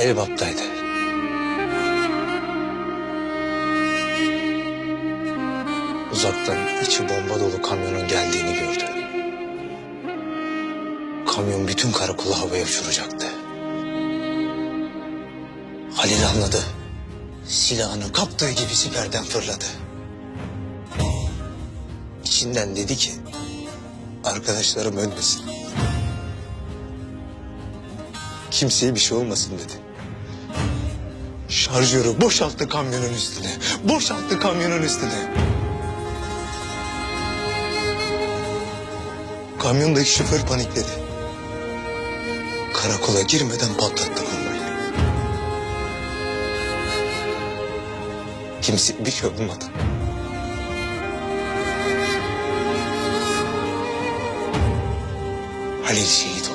Elbap'taydı. Uzaktan içi bomba dolu kamyonun geldiğini gördü. Kamyon bütün karakolu havaya uçuracaktı. Halil anladı. Silahını kaptığı gibi siperden fırladı. İçinden dedi ki arkadaşlarım ölmesin. Kimseye bir şey olmasın dedi. Şarjörü boşalttı kamyonun üstüne. Boşalttı kamyonun üstüne. Kamyondaki şoför panikledi. Karakola girmeden patlattı bombayı. Kimse bir şey olmadı. Halil şehit